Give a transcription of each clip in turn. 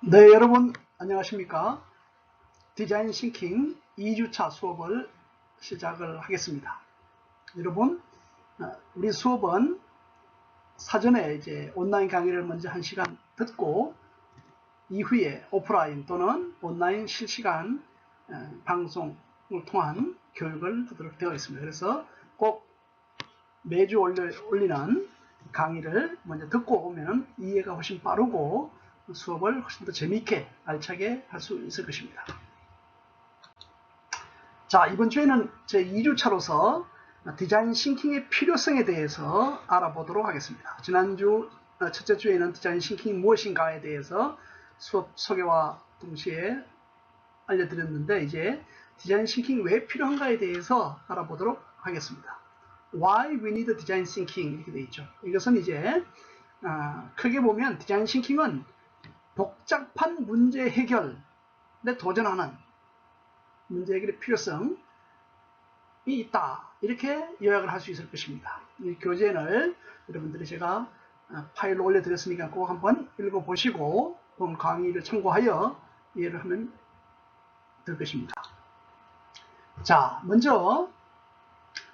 네, 여러분 안녕하십니까? 디자인 싱킹 2주차 수업을 시작을 하겠습니다. 여러분, 어, 우리 수업은 사전에 이제 온라인 강의를 먼저 1시간 듣고 이후에 오프라인 또는 온라인 실시간 어, 방송을 통한 교육을 하도록 되어 있습니다. 그래서 꼭 매주 올리는 강의를 먼저 듣고 오면 이해가 훨씬 빠르고 수업을 훨씬 더 재미있게 알차게 할 수 있을 것입니다. 자 이번 주에는 제 2주차로서 디자인 싱킹의 필요성에 대해서 알아보도록 하겠습니다. 지난주 어, 첫째 주에는 디자인 싱킹이 무엇인가에 대해서 수업 소개와 동시에 알려드렸는데 이제 디자인 싱킹이 왜 필요한가에 대해서 알아보도록 하겠습니다. Why we need design thinking 이렇게 되어 있죠. 이것은 이제 어, 크게 보면 디자인 싱킹은 복잡한 문제 해결에 도전하는 문제 해결의 필요성이 있다. 이렇게 요약을 할 수 있을 것입니다. 이 교재를 여러분들이 제가 어, 파일로 올려드렸으니까 꼭 한번 읽어보시고 본 강의를 참고하여 이해를 하면 될 것입니다. 자, 먼저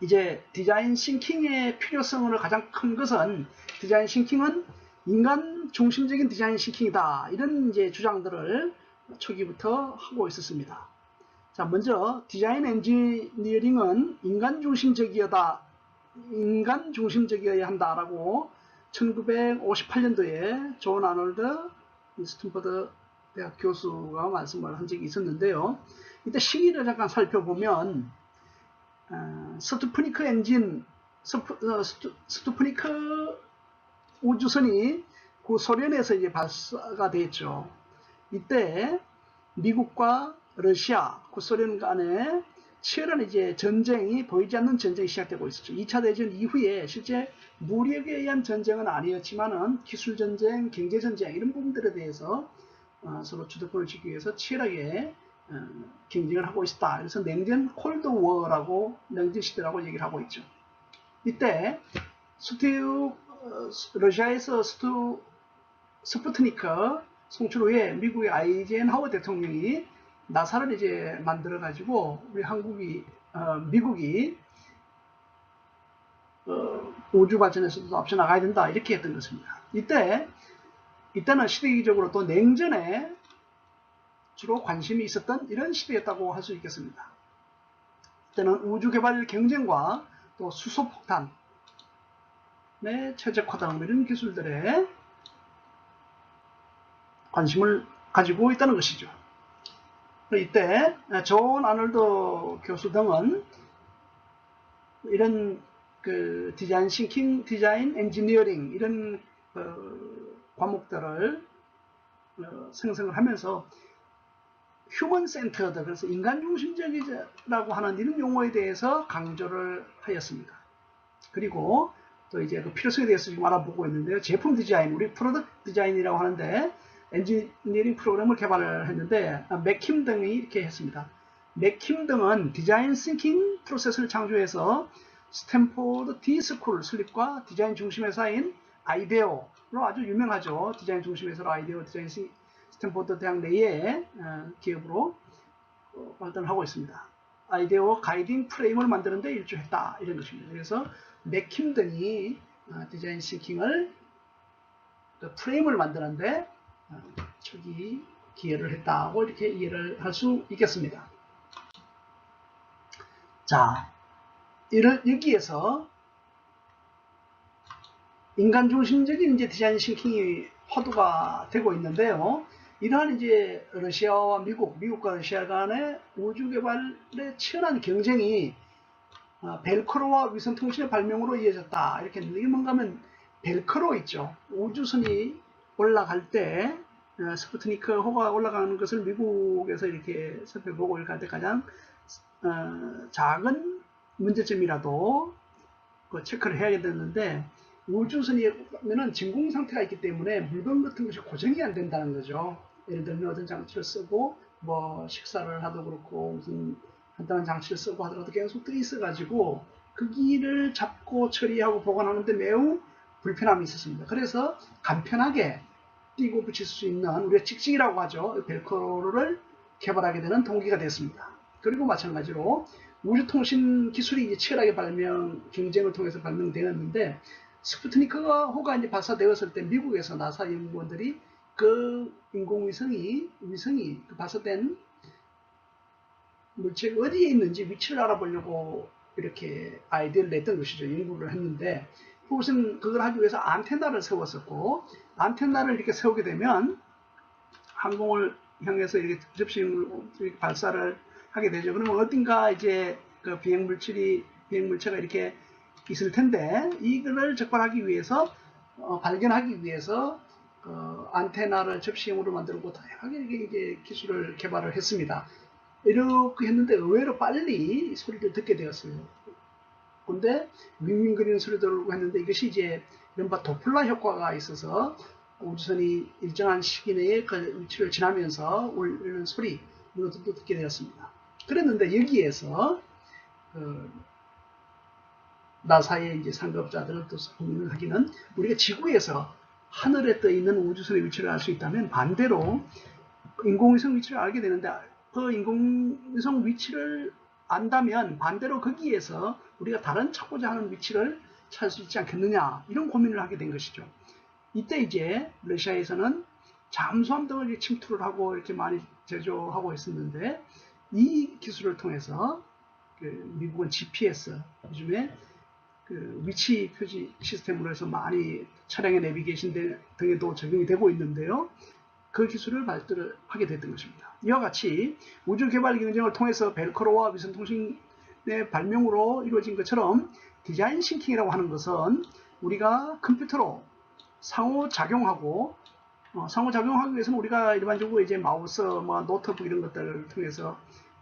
이제 디자인 싱킹의 필요성으로 가장 큰 것은 디자인 싱킹은 인간 중심적인 디자인 싱킹이다. 이런 이제 주장들을 초기부터 하고 있었습니다. 자, 먼저 디자인 엔지니어링은 인간 중심적이어다. 인간 중심적이어야 한다라고 1958년도에 존 아놀드 스탠퍼드 대학 교수가 말씀을 한 적이 있었는데요. 이때 시기를 잠깐 살펴보면 어, 스투프니크 엔진 스프, 어, 스투, 스투프니크 우주선이 그 소련에서 이제 발사가 됐죠. 이때 미국과 러시아, 구소련 간에 치열한 이제 전쟁이 보이지 않는 전쟁이 시작되고 있었죠. 2차 대전 이후에 실제 무력에 의한 전쟁은 아니었지만은 기술 전쟁, 경제 전쟁 이런 부분들에 대해서 어, 서로 주도권을 쥐기 위해서 치열하게 어, 경쟁을 하고 있었다. 그래서 냉전 콜드 워라고 냉전 시대라고 얘기를 하고 있죠. 이때 어, 러시아에서 스투 스푸트니크 송출 후에 미국의 아이젠하워 대통령이 나사를 이제 만들어 가지고 우리 한국이 어, 미국이 어, 우주 발전에서도 앞서 나가야 된다 이렇게 했던 것입니다. 이때 이때는 시대기적으로 또 냉전에 주로 관심이 있었던 이런 시대였다고 할 수 있겠습니다. 이때는 우주 개발 경쟁과 또 수소폭탄 의 최적화 등 이런 기술들에 관심을 가지고 있다는 것이죠. 이때 존 아놀드 교수 등은 이런 그 디자인 싱킹, 디자인 엔지니어링 이런 그 과목들을 어, 생성을 하면서 휴먼 센터드 그래서 인간 중심적이라고 하는 이런 용어에 대해서 강조를 하였습니다. 그리고 또 이제 그 필요성에 대해서 지금 알아보고 있는데요. 제품 디자인, 우리 프로덕트 디자인이라고 하는데 엔지니어링 프로그램을 개발을 했는데 맥킴 등이 이렇게 했습니다. 맥킴 등은 디자인 싱킹 프로세스를 창조해서 스탠포드 디스쿨 설립과 디자인 중심 회사인 아이데오로 아주 유명하죠. 디자인 중심 회사로 아이데오 디자인 스탠포드 대학 내에 어, 기업으로 어, 활동을 하고 있습니다. 아이데오 가이딩 프레임을 만드는데 일조했다 이런 것입니다. 그래서 맥킴 등이 어, 디자인 싱킹을 그 프레임을 만드는데 초기 기여를 했다고 이렇게 이해를 할 수 있겠습니다. 자, 이를 여기에서 인간 중심적인 이제 디자인 싱킹이 화두가 되고 있는데요. 이러한 이제 러시아와 미국, 미국과 러시아 간의 우주 개발의 치열한 경쟁이 어, 벨크로와 위성통신의 발명으로 이어졌다. 이렇게 했는데 뭔가 하면 벨크로 있죠. 우주선이 올라갈 때 어, 스푸트니크 호가 올라가는 것을 미국에서 이렇게 살펴보고 이렇게 할 때 가장 어, 작은 문제점이라도 그 체크를 해야 되는데 우주선이면은 진공 상태가 있기 때문에 물건 같은 것이 고정이 안 된다는 거죠. 예를 들면 어떤 장치를 쓰고 뭐 식사를 하도 그렇고 무슨 간단한 장치를 쓰고 하더라도 계속 떠 있어가지고 그 길을 잡고 처리하고 보관하는데 매우 불편함이 있었습니다. 그래서 간편하게 띄고 붙일 수 있는 우리가 찍찍이라고 하죠. 벨크로를 개발하게 되는 동기가 됐습니다. 그리고 마찬가지로 우주통신 기술이 이제 치열하게 발명, 경쟁을 통해서 발명되었는데 스푸트니크가 호가 이제 발사되었을 때 미국에서 나사 연구원들이 그 인공위성이 위성이 그 발사된 물체 어디에 있는지 위치를 알아보려고 이렇게 아이디어를 냈던 것이죠. 연구를 했는데 그것은 그걸 하기 위해서 안테나를 세웠었고 안테나를 이렇게 세우게 되면 항공을 향해서 이렇게 이렇게 발사를 하게 되죠. 그러면 어딘가 이제 그 비행 물질이 비행 물체가 이렇게 있을 텐데 이거를 적발하기 위해서 어, 발견하기 위해서 어, 안테나를 접시형으로 만들고 다양하게 이게 기술을 개발을 했습니다. 이렇게 했는데 의외로 빨리 소리를 듣게 되었어요. 근데 윙윙거리는 소리 들고 했는데 이것이 이제 이른바 도플라 효과가 있어서 우주선이 일정한 시기 내에 그 위치를 지나면서 울리는 소리 이런 것도 듣게 되었습니다. 그랬는데 여기에서 그 나사의 이제 상급자들은 또 고민을 하기는 우리가 지구에서 하늘에 떠 있는 우주선의 위치를 알 수 있다면 반대로 인공위성 위치를 알게 되는데 그 인공위성 위치를 안다면 반대로 거기에서 우리가 다른 찾고자 하는 위치를 찾을 수 있지 않겠느냐 이런 고민을 하게 된 것이죠. 이때 이제 러시아에서는 잠수함 등을 침투를 하고 이렇게 많이 제조하고 있었는데 이 기술을 통해서 그 미국은 GPS 요즘에 그 위치 표지 시스템으로 해서 많이 차량의 내비게이션 등에도 적용이 되고 있는데요. 그 기술을 발달을 하게 됐던 것입니다. 이와 같이 우주 개발 경쟁을 통해서 벨크로와 위성통신의 발명으로 이루어진 것처럼 디자인 싱킹이라고 하는 것은 우리가 컴퓨터로 상호작용하고 어, 상호작용하기 위해서는 우리가 일반적으로 이제 마우스, 뭐 노트북 이런 것들을 통해서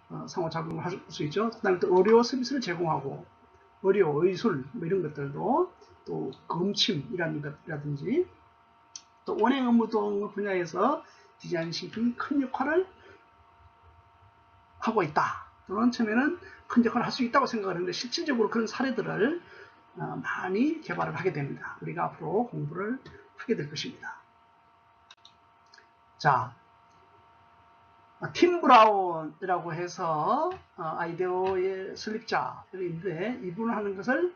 어, 상호작용을 할 수 있죠. 그 다음에 또 의료 서비스를 제공하고 의료, 의술 뭐 이런 것들도 또 검침이라는 것이라든지 또 원행 업무 등 분야에서 디자인 싱킹이 큰 역할을 하고 있다. 또는 처음에는 큰 역할을 할 수 있다고 생각을 하는데 실질적으로 그런 사례들을 어, 많이 개발을 하게 됩니다. 우리가 앞으로 공부를 하게 될 것입니다. 자, 팀 브라운이라고 해서 어, 아이디어의 설립자인데 이분을 하는 것을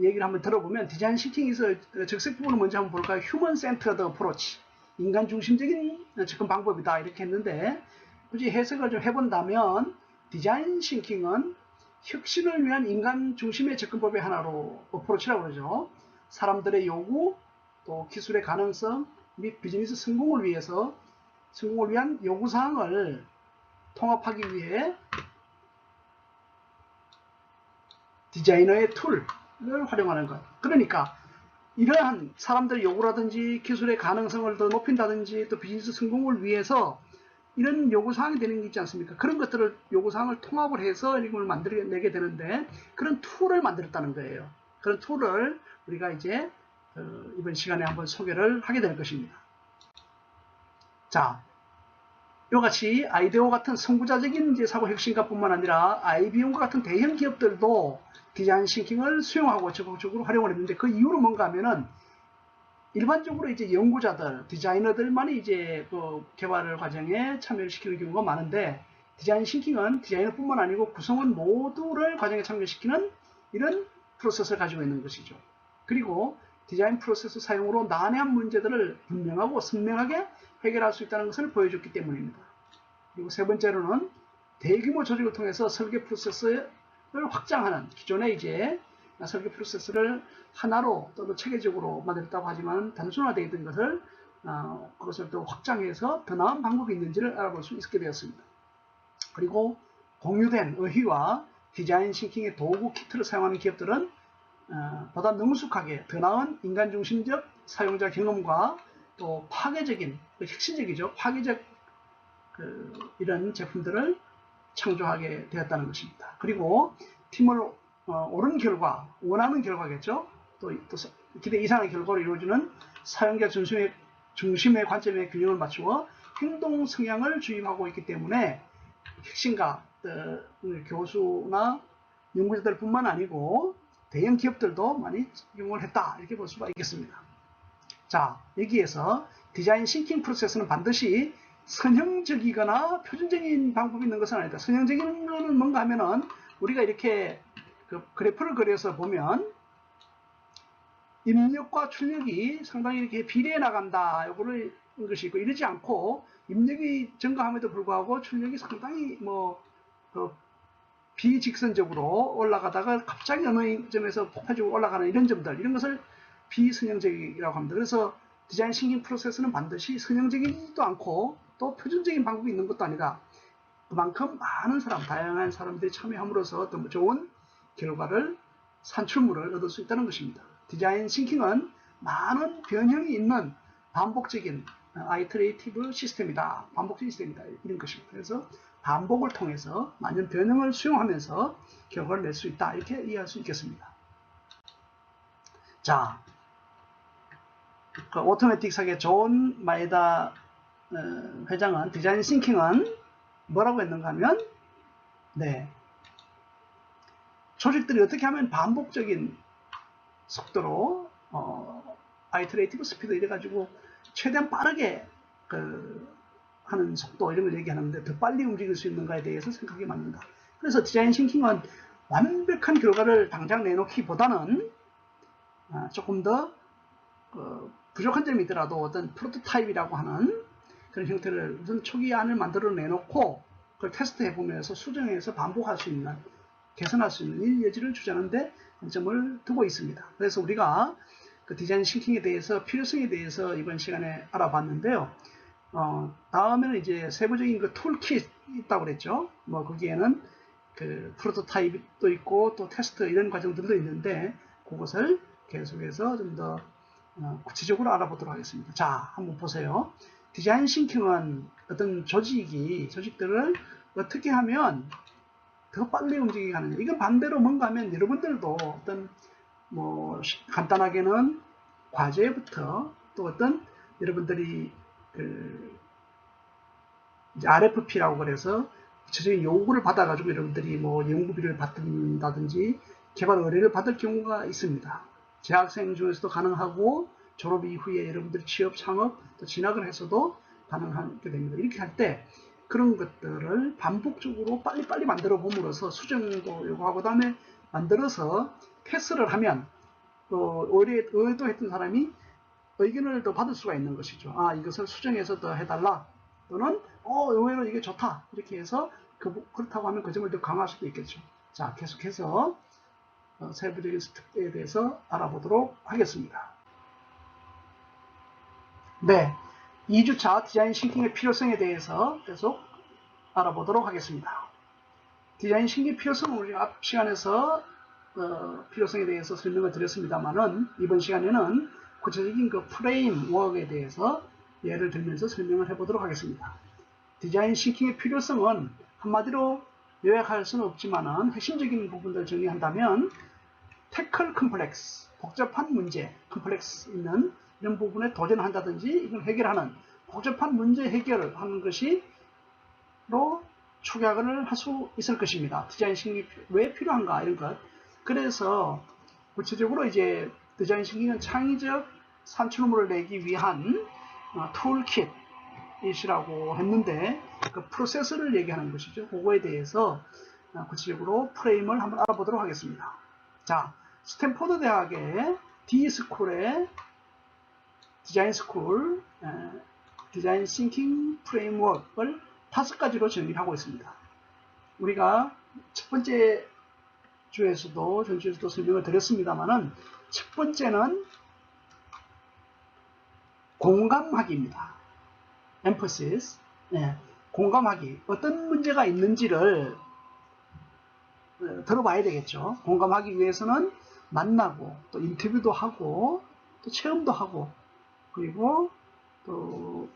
얘기를 한번 들어보면 디자인 시팅에서 적색 부분을 먼저 한번 볼까요? 휴먼 센터드 어프로치 인간 중심적인 접근 방법이다 이렇게 했는데 굳이 해석을 좀 해본다면 디자인 싱킹은 혁신을 위한 인간 중심의 접근법의 하나로 어프로치라고 그러죠. 사람들의 요구, 또 기술의 가능성 및 비즈니스 성공을 위해서 성공을 위한 요구사항을 통합하기 위해 디자이너의 툴을 활용하는 것. 그러니까 이러한 사람들의 요구라든지 기술의 가능성을 더 높인다든지 또 비즈니스 성공을 위해서 이런 요구사항이 되는 게 있지 않습니까? 그런 것들을 요구사항을 통합을 해서 이걸 만들어내게 되는데 그런 툴을 만들었다는 거예요. 그런 툴을 우리가 이제 어, 이번 시간에 한번 소개를 하게 될 것입니다. 자, 이같이 아이데오 같은 선구자적인 이제 사고 혁신가뿐만 아니라 IBM과 같은 대형 기업들도 디자인 싱킹을 수용하고 적극적으로 활용을 했는데 그 이유는 뭔가 하면은 일반적으로 이제 연구자들, 디자이너들만이 이제 그 개발 과정에 참여를 시키는 경우가 많은데 디자인 싱킹은 디자이너뿐만 아니고 구성원 모두를 과정에 참여시키는 이런 프로세스를 가지고 있는 것이죠. 그리고 디자인 프로세스 사용으로 난해한 문제들을 분명하고 선명하게 해결할 수 있다는 것을 보여줬기 때문입니다. 그리고 세 번째로는 대규모 조직을 통해서 설계 프로세스를 확장하는 기존의 이제 설계 프로세스를 하나로 또는 체계적으로 만들었다고 하지만 단순화되어 있던 것을 어, 그것을 또 확장해서 더 나은 방법이 있는지를 알아볼 수 있게 되었습니다. 그리고 공유된 의휘와 디자인 싱킹의 도구 키트를 사용하는 기업들은 어, 보다 능숙하게 더 나은 인간 중심적 사용자 경험과 또 파괴적인 그 혁신적이죠 파괴적 그 이런 제품들을 창조하게 되었다는 것입니다. 그리고 팀을 어, 옳은 결과, 원하는 결과겠죠. 또, 또 기대 이상의 결과를 이루어주는 사용자 중심의, 중심의 관점의 균형을 맞추어 행동 성향을 주입하고 있기 때문에 혁신가 어, 교수나 연구자들 뿐만 아니고 대형 기업들도 많이 이용을 했다 이렇게 볼 수가 있겠습니다. 자 여기에서 디자인 싱킹 프로세스는 반드시 선형적이거나 표준적인 방법이 있는 것은 아니다. 선형적인 거는 뭔가 하면은 우리가 이렇게 그 그래프를 그려서 보면 입력과 출력이 상당히 이렇게 비례해 나간다. 요거를 것이 있고 이러지 않고 입력이 증가함에도 불구하고 출력이 상당히 뭐 그 비직선적으로 올라가다가 갑자기 어느 점에서 폭발적으로 올라가는 이런 점들 이런 것을 비선형적이라고 합니다. 그래서 디자인 싱킹 프로세스는 반드시 선형적이지도 않고 또 표준적인 방법이 있는 것도 아니다. 그만큼 많은 사람, 다양한 사람들이 참여함으로써 어떤 좋은 결과를 산출물을 얻을 수 있다는 것입니다. 디자인 싱킹은 많은 변형이 있는 반복적인 아이트레이티브 시스템이다. 반복 시스템이다. 이런 것입니다. 그래서 반복을 통해서 많은 변형을 수용하면서 결과를 낼 수 있다. 이렇게 이해할 수 있겠습니다. 자, 그 오토매틱사계 존 마에다 어, 회장은 디자인 싱킹은 뭐라고 했는가 하면 네 조직들이 어떻게 하면 반복적인 속도로 어, 아이트레이티브 스피드 이래가지고 최대한 빠르게 그 하는 속도 이런 걸 얘기하는데 더 빨리 움직일 수 있는가에 대해서 생각해 만든다. 그래서 디자인 싱킹은 완벽한 결과를 당장 내놓기보다는 아, 조금 더 어, 부족한 점이 있더라도 어떤 프로토타입이라고 하는 그런 형태를 우선 초기 안을 만들어 내놓고 그걸 테스트해 보면서 수정해서 반복할 수 있는 개선할 수 있는 이 여지를 주자는데 관점을 두고 있습니다. 그래서 우리가 그 디자인 싱킹에 대해서 필요성에 대해서 이번 시간에 알아봤는데요. 어, 다음에는 이제 세부적인 그 툴킷 있다고 그랬죠. 뭐 거기에는 그 프로토타입도 있고 또 테스트 이런 과정들도 있는데 그것을 계속해서 좀더 어, 구체적으로 알아보도록 하겠습니다. 자, 한번 보세요. 디자인 싱킹은 어떤 조직이, 조직들을 어떻게 하면 더 빨리 움직이게 하느냐. 이건 반대로 뭔가 하면 여러분들도 어떤 뭐 간단하게는 과제부터 또 어떤 여러분들이 그 RFP라고 그래서 구체적인 요구를 받아가지고 여러분들이 뭐 연구비를 받는다든지 개발 의뢰를 받을 경우가 있습니다. 재학생 중에서도 가능하고 졸업 이후에 여러분들 취업, 창업, 또 진학을 해서도 가능하게 됩니다. 이렇게 할 때 그런 것들을 반복적으로 빨리빨리 만들어 봄으로써 수정도 요구하고 다음에 만들어서 테스트를 하면 또 의뢰, 의도했던 사람이 의견을 더 받을 수가 있는 것이죠. 아 이것을 수정해서 더 해달라 또는 어 의외로 이게 좋다 이렇게 해서 그, 그렇다고 하면 그 점을 더 강화할 수도 있겠죠. 자 계속해서 어, 세부적인 스텝에 대해서 알아보도록 하겠습니다. 네, 2주차 디자인 싱킹의 필요성에 대해서 계속 알아보도록 하겠습니다. 디자인 싱킹 필요성은 우리 앞 시간에서 어, 필요성에 대해서 설명을 드렸습니다만은 이번 시간에는 구체적인 그 프레임 워크에 대해서 예를 들면서 설명을 해보도록 하겠습니다. 디자인 싱킹의 필요성은 한마디로 요약할 수는 없지만은 핵심적인 부분들 정리한다면 태클 컴플렉스, 복잡한 문제, 컴플렉스 있는 이런 부분에 도전한다든지 이걸 해결하는 복잡한 문제 해결을 하는 것이로 축약을 할 수 있을 것입니다. 디자인 심리 왜 필요한가 이런 것. 그래서 구체적으로 이제 디자인 심리는 창의적 산출물을 내기 위한 어, 툴킷이라고 했는데 그 프로세스를 얘기하는 것이죠. 그거에 대해서 어, 구체적으로 프레임을 한번 알아보도록 하겠습니다. 자, 스탠포드 대학의 D스쿨의 디자인 스쿨, 디자인 싱킹 프레임워크를 다섯 가지로 정리하고 있습니다. 우리가 첫 번째 주에서도 전주에서도 설명을 드렸습니다만은 첫 번째는 공감하기입니다. emphasis, 네, 공감하기. 어떤 문제가 있는지를 어, 들어봐야 되겠죠. 공감하기 위해서는 만나고 또 인터뷰도 하고 또 체험도 하고 그리고 또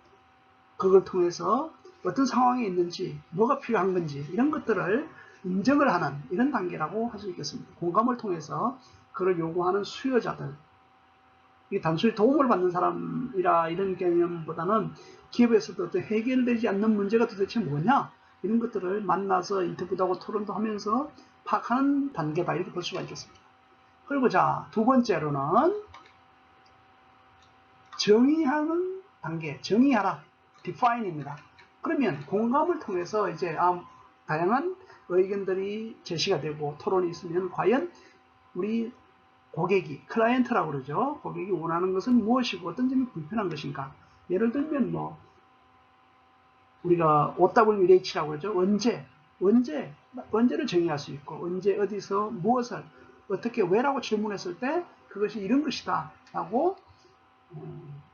그걸 통해서 어떤 상황에 있는지 뭐가 필요한 건지 이런 것들을 인정을 하는 이런 단계라고 할 수 있겠습니다. 공감을 통해서 그를 요구하는 수요자들 이게 단순히 도움을 받는 사람이라 이런 개념보다는 기업에서도 어떤 해결되지 않는 문제가 도대체 뭐냐 이런 것들을 만나서 인터뷰도 하고 토론도 하면서 파악하는 단계다 이렇게 볼 수가 있겠습니다. 그리고 자 두 번째로는 정의하는 단계 정의하라 define입니다. 그러면 공감을 통해서 이제 아, 다양한 의견들이 제시가 되고 토론이 있으면 과연 우리 고객이 클라이언트라고 그러죠. 고객이 원하는 것은 무엇이고 어떤 점이 불편한 것인가. 예를 들면 뭐 우리가 OWH라고 그러죠. 언제 언제 언제를 정의할 수 있고 언제 어디서 무엇을 어떻게 왜라고 질문했을 때 그것이 이런 것이다 라고 음,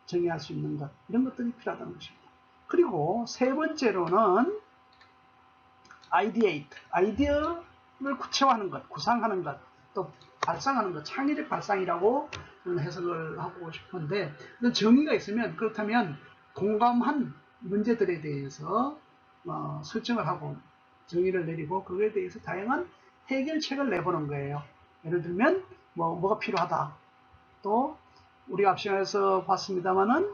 정의할 수 있는 것 이런 것들이 필요하다는 것입니다. 그리고 세 번째로는 ideate 아이디어를 구체화하는 것 구상하는 것 또 발상하는 것 창의적 발상이라고 해석을 하고 싶은데 정의가 있으면 그렇다면 공감한 문제들에 대해서 어, 설정을 하고 정의를 내리고 그거에 대해서 다양한 해결책을 내보는 거예요. 예를 들면 뭐 뭐가 필요하다. 또 우리가 앞 시간에서 봤습니다마는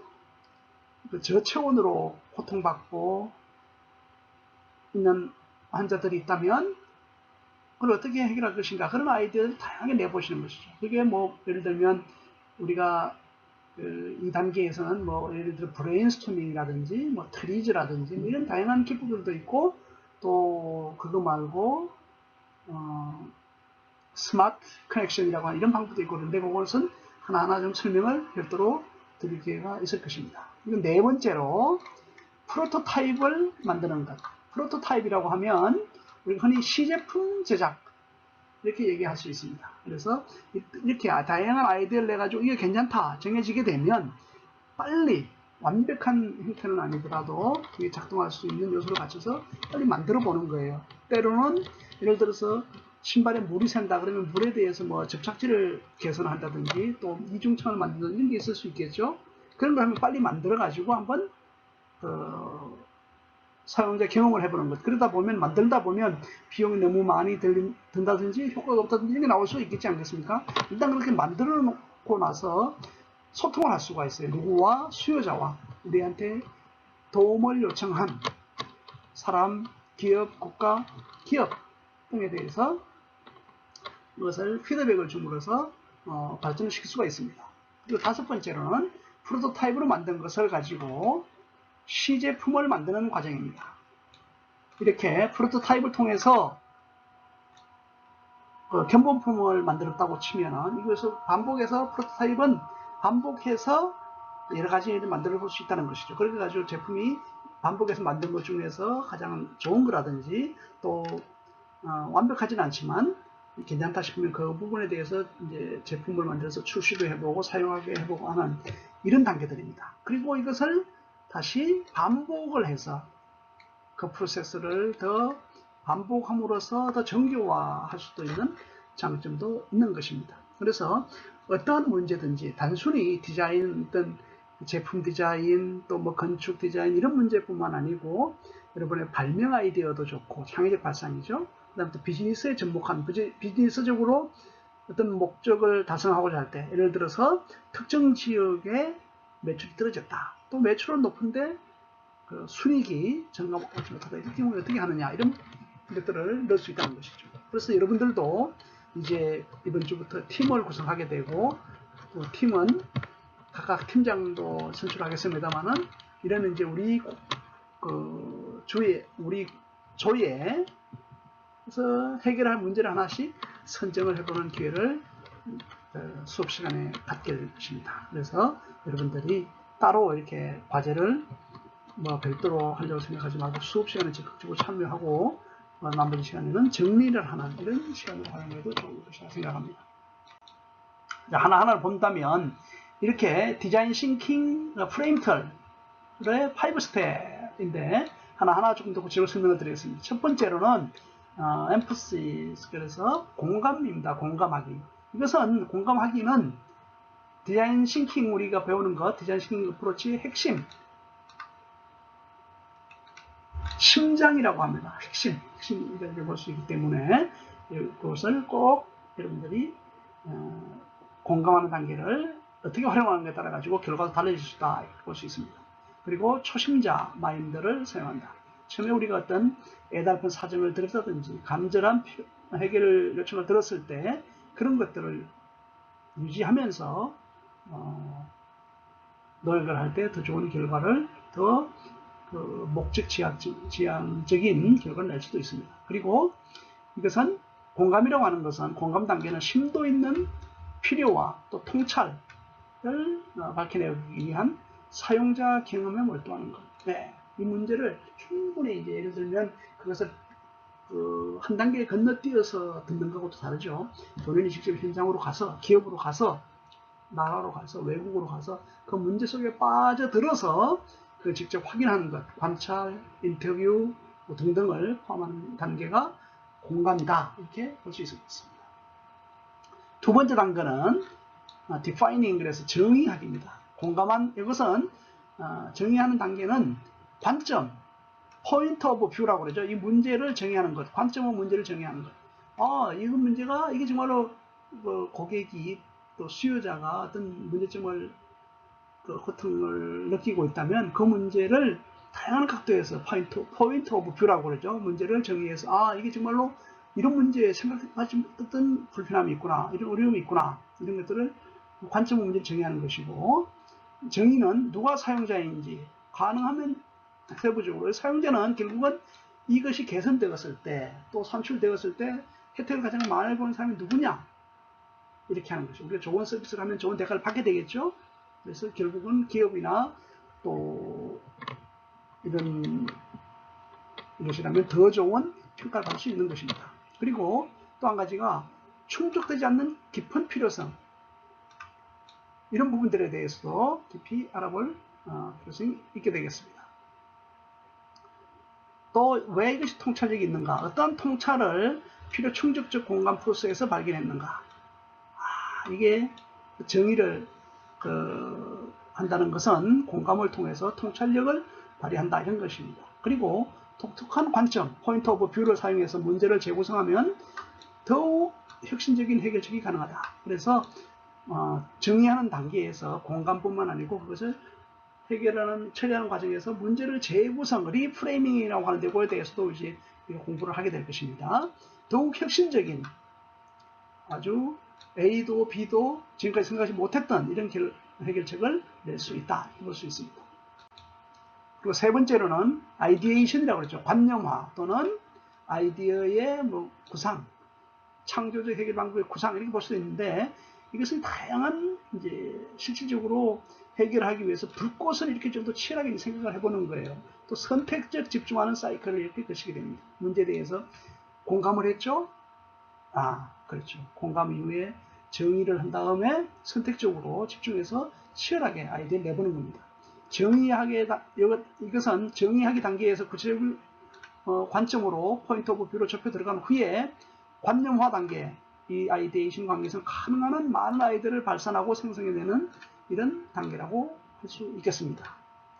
그 저체온으로 고통받고 있는 환자들이 있다면 그걸 어떻게 해결할 것인가 그런 아이디어를 다양하게 내보시는 것이죠. 그게 뭐 예를 들면 우리가 그 이 단계에서는 뭐 예를 들어 브레인스토밍이라든지 뭐 트리즈라든지 뭐 이런 다양한 기법들도 있고 또 그거 말고 어 스마트 커넥션이라고 하는 이런 방법도 있고 그런데 그것은 하나하나 좀 설명을 별도로 드릴 기회가 있을 것입니다. 이건 네 번째로 프로토타입을 만드는 것. 프로토타입이라고 하면 우리가 흔히 시제품 제작 이렇게 얘기할 수 있습니다. 그래서 이렇게 다양한 아이디어를 내가지고 이게 괜찮다 정해지게 되면 빨리 완벽한 형태는 아니더라도 이게 작동할 수 있는 요소를 갖춰서 빨리 만들어 보는 거예요. 때로는 예를 들어서 신발에 물이 샌다 그러면 물에 대해서 뭐 접착질을 개선한다든지 또 이중창을 만든다든지 이런 게 있을 수 있겠죠. 그런 거 하면 빨리 만들어 가지고 한번 그 사용자 경험을 해보는 것. 그러다 보면 만들다 보면 비용이 너무 많이 들, 든다든지 효과가 없다든지 이런 게 나올 수 있겠지 않겠습니까? 일단 그렇게 만들어 놓고 나서 소통을 할 수가 있어요. 누구와 수요자와 우리한테 도움을 요청한 사람, 기업, 국가, 기업 등에 대해서 이 것을 피드백을 줌으로써 어, 발전을 시킬 수가 있습니다. 그리고 다섯 번째로는 프로토타입으로 만든 것을 가지고 시제품을 만드는 과정입니다. 이렇게 프로토타입을 통해서 그 견본품을 만들었다고 치면은 이것을 반복해서 프로토타입은 반복해서 여러 가지 를 만들어 볼 수 있다는 것이죠. 그렇게 가지고 제품이 반복해서 만든 것 중에서 가장 좋은 거라든지 또 어, 완벽하진 않지만 괜찮다 싶으면 그 부분에 대해서 이제 제품을 만들어서 출시도 해보고 사용하게 해보고 하는 이런 단계들입니다. 그리고 이것을 다시 반복을 해서 그 프로세스를 더 반복함으로써 더 정교화할 수도 있는 장점도 있는 것입니다. 그래서 어떠한 문제든지 단순히 디자인 어떤 제품 디자인 또 뭐 건축 디자인 이런 문제뿐만 아니고 여러분의 발명 아이디어도 좋고 창의적 발상이죠. 그 다음에 또 비즈니스에 접목한 비즈니스적으로 어떤 목적을 달성하고자 할 때 예를 들어서 특정 지역에 매출이 떨어졌다. 또 매출은 높은데 그 순익이 증가하지 못하다. 이렇게 경우에 어떻게 하느냐 이런 것들을 넣을 수 있다는 것이죠. 그래서 여러분들도 이제 이번 주부터 팀을 구성하게 되고 또 팀은 각각 팀장도 선출하겠습니다만은 이런 이제 우리 그 주의 우리 조에 그래서 해결할 문제를 하나씩 선정을 해보는 기회를 어, 수업 시간에 갖게 될 것입니다. 그래서 여러분들이 따로 이렇게 과제를 뭐 별도로 하려고 생각하지 말고 수업 시간에 적극적으로 참여하고 어, 나머지 시간에는 정리를 하는 이런 시간을 활용해도 좋을 것이라 생각합니다. 하나하나를 본다면 이렇게 디자인 싱킹 프레임 틀의 5 스텝인데 하나하나 조금 더 구체적으로 설명을 드리겠습니다. 첫 번째로는 어, emphasis 그래서 공감입니다. 공감하기. 이것은 공감하기는 디자인 싱킹 우리가 배우는 것, 디자인 싱킹 어프로치의 핵심, 심장이라고 합니다. 핵심, 핵심이라고 볼 수 있기 때문에 이것을 꼭 여러분들이 어, 공감하는 단계를 어떻게 활용하는가에 따라 가지고 결과가 달라질 수 있다 볼 수 있습니다. 그리고 초심자 마인드를 사용한다. 처음에 우리가 어떤 애달픈 사정을 들었다든지 간절한 해결 요청을 들었을 때 그런 것들을 유지하면서 어, 노력을 할 때 더 좋은 결과를 더 그 목적 지향, 지향적인 결과를 낼 수도 있습니다. 그리고 이것은 공감이라고 하는 것은 공감 단계는 심도 있는 필요와 또 통찰을 어, 밝혀내기 위한 사용자 경험에 몰두하는 것. 네, 이 문제를 충분히 이제 예를 들면 그것을 그 한 단계 건너뛰어서 듣는 것하고도 다르죠. 본인이 직접 현장으로 가서 기업으로 가서 나라로 가서 외국으로 가서 그 문제 속에 빠져들어서 그 직접 확인하는 것, 관찰, 인터뷰 뭐 등등을 포함하는 단계가 공감이다 이렇게 볼 수 있을 것 같습니다. 두 번째 단계는 아, defining 그래서 정의하기입니다. 공감한 이것은 아, 정의하는 단계는 관점, 포인트 오브 뷰라고 그러죠. 이 문제를 정의하는 것, 관점은 문제를 정의하는 것. 아, 이거 문제가 이게 정말로 뭐 고객이 또 수요자가 어떤 문제점을 그 고통을 느끼고 있다면 그 문제를 다양한 각도에서 포인트, 포인트 오브 뷰라고 그러죠. 문제를 정의해서 아 이게 정말로 이런 문제에 생각하지 어떤 불편함이 있구나 이런 어려움이 있구나 이런 것들을 관점 문제를 정의하는 것이고 정의는 누가 사용자인지 가능하면 세부적으로 사용자는 결국은 이것이 개선되었을 때 또 산출되었을 때 혜택을 가장 많이 보는 사람이 누구냐 이렇게 하는 것이죠. 우리가 좋은 서비스를 하면 좋은 대가를 받게 되겠죠. 그래서 결국은 기업이나 또 이런 것이라면 더 좋은 평가를 받을 수 있는 것입니다. 그리고 또 한 가지가 충족되지 않는 깊은 필요성 이런 부분들에 대해서도 깊이 알아볼 어, 필요성이 있게 되겠습니다. 또 왜 이것이 통찰력이 있는가 어떤 통찰을 필요 충족적 공간 프로세스에서 발견했는가 아, 이게 정의를 그, 한다는 것은 공감을 통해서 통찰력을 발휘한다 이런 것입니다. 그리고 독특한 관점, 포인트 오브 뷰를 사용해서 문제를 재구성하면 더욱 혁신적인 해결책이 가능하다. 그래서 어, 정의하는 단계에서 공감뿐만 아니고 그것을 해결하는 처리하는 과정에서 문제를 재구성, 리프레이밍이라고 하는데 그에 대해서도 이제 공부를 하게 될 것입니다. 더욱 혁신적인 아주 A도 B도 지금까지 생각하지 못했던 이런 해결책을 낼 수 있다. 볼수 있습니다. 그리고 세 번째로는 아이디에이션이라고 그러죠. 관념화 또는 아이디어의 뭐 구상, 창조적 해결 방법의 구상 이렇게 볼 수 있는데 이것은 다양한 이제 실질적으로 해결하기 위해서 불꽃을 이렇게 좀 더 치열하게 생각을 해보는 거예요. 또 선택적 집중하는 사이클을 이렇게 거시게 됩니다. 문제에 대해서 공감을 했죠? 아, 그렇죠. 공감 이후에 정의를 한 다음에 선택적으로 집중해서 치열하게 아이디어를 내보는 겁니다. 정의하게, 이것은 정의하기 단계에서 구체적인 어, 관점으로 포인트 오브 뷰로 접혀 들어간 후에 관념화 단계, 이 아이디에이션 관계에서 가능한 많은 아이디어를 발산하고 생성해내는 이런 단계라고 할 수 있겠습니다.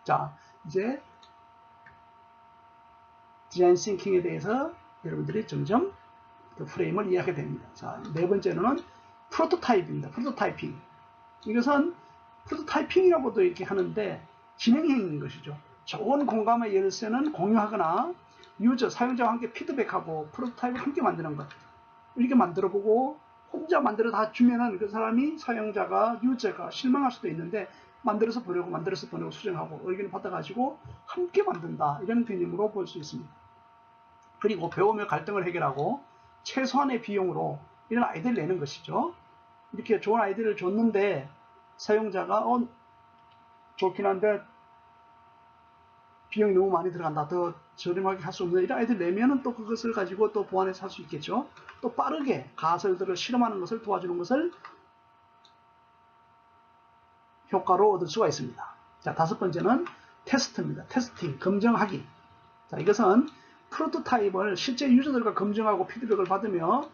자, 이제 디자인 싱킹에 대해서 여러분들이 점점 그 프레임을 이해하게 됩니다. 자, 네 번째로는 프로토타입입니다. 프로토타이핑. 이것은 프로토타이핑이라고도 이렇게 하는데 진행형인 것이죠. 좋은 공감의 열쇠는 공유하거나 유저, 사용자와 함께 피드백하고 프로토타입을 함께 만드는 것. 이렇게 만들어보고 혼자 만들어 다 주면은 그 사람이 사용자가, 유저가 실망할 수도 있는데 만들어서 보내고 만들어서 보내고 수정하고 의견을 받아가지고 함께 만든다. 이런 개념으로 볼 수 있습니다. 그리고 배우며 갈등을 해결하고 최소한의 비용으로 이런 아이디어를 내는 것이죠. 이렇게 좋은 아이디어를 줬는데 사용자가 어, 좋긴 한데 비용이 너무 많이 들어간다. 더 저렴하게 할 수 없는 이런 아이디어 내면은 또 그것을 가지고 또 보완해서 할 수 있겠죠. 또 빠르게 가설들을 실험하는 것을 도와주는 것을 효과로 얻을 수가 있습니다. 자, 다섯 번째는 테스트입니다. 테스팅, 검증하기. 자, 이것은 프로토타입을 실제 유저들과 검증하고 피드백을 받으며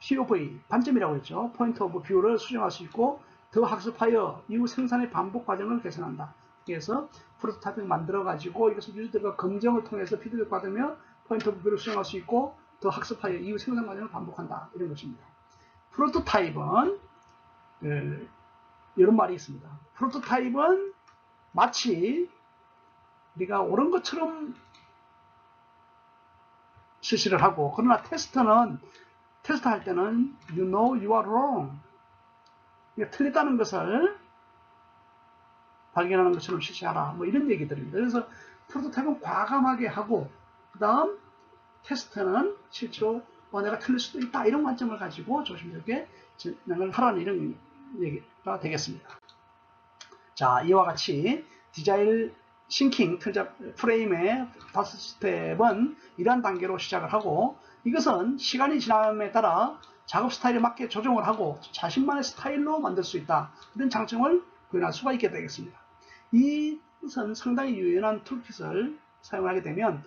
POV, 반점이라고 했죠. 포인트 오브 뷰를 수정할 수 있고 더 학습하여 이후 생산의 반복 과정을 개선한다. 그래서 프로토타입을 만들어 가지고 이것을 유저들과 검증을 통해서 피드백 받으며 포인트 오브 뷰를 수정할 수 있고 더 학습하여 이후 생산 과정을 반복한다. 이런 것입니다. 프로토타입은 그, 이런 말이 있습니다. 프로토타입은 마치 우리가 옳은 것처럼 실시를 하고 그러나 테스트는 테스트 할 때는 you know you are wrong. 틀렸다는 것을 발견하는 것처럼 실시하라. 뭐 이런 얘기들입니다. 그래서 프로토타입은 과감하게 하고 그 다음 테스트는 실제로 어, 내가 틀릴 수도 있다 이런 관점을 가지고 조심스럽게 진행을 하라는 이런 얘기가 되겠습니다. 자 이와 같이 디자인 싱킹 프레임의 다섯 스텝은 이러한 단계로 시작을 하고 이것은 시간이 지남에 따라 작업 스타일에 맞게 조정을 하고 자신만의 스타일로 만들 수 있다. 이런 장점을 구현할 수가 있게 되겠습니다. 이것은 상당히 유연한 툴킷을 사용하게 되면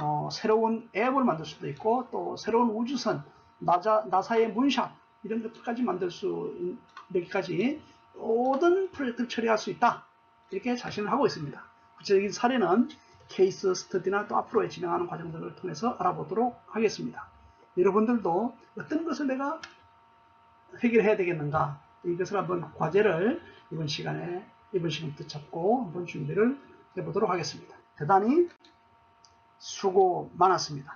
어, 새로운 앱을 만들 수도 있고 또 새로운 우주선, 나사, 나사의 문샷 이런 것들까지 만들 수 있기까지 모든 프로젝트를 처리할 수 있다. 이렇게 자신을 하고 있습니다. 구체적인 사례는 케이스 스터디나 또 앞으로 진행하는 과정들을 통해서 알아보도록 하겠습니다. 여러분들도 어떤 것을 내가 해결해야 되겠는가 이것을 한번 과제를 이번 시간에 이번 시간부터 잡고 한번 준비를 해보도록 하겠습니다. 대단히 수고 많았습니다.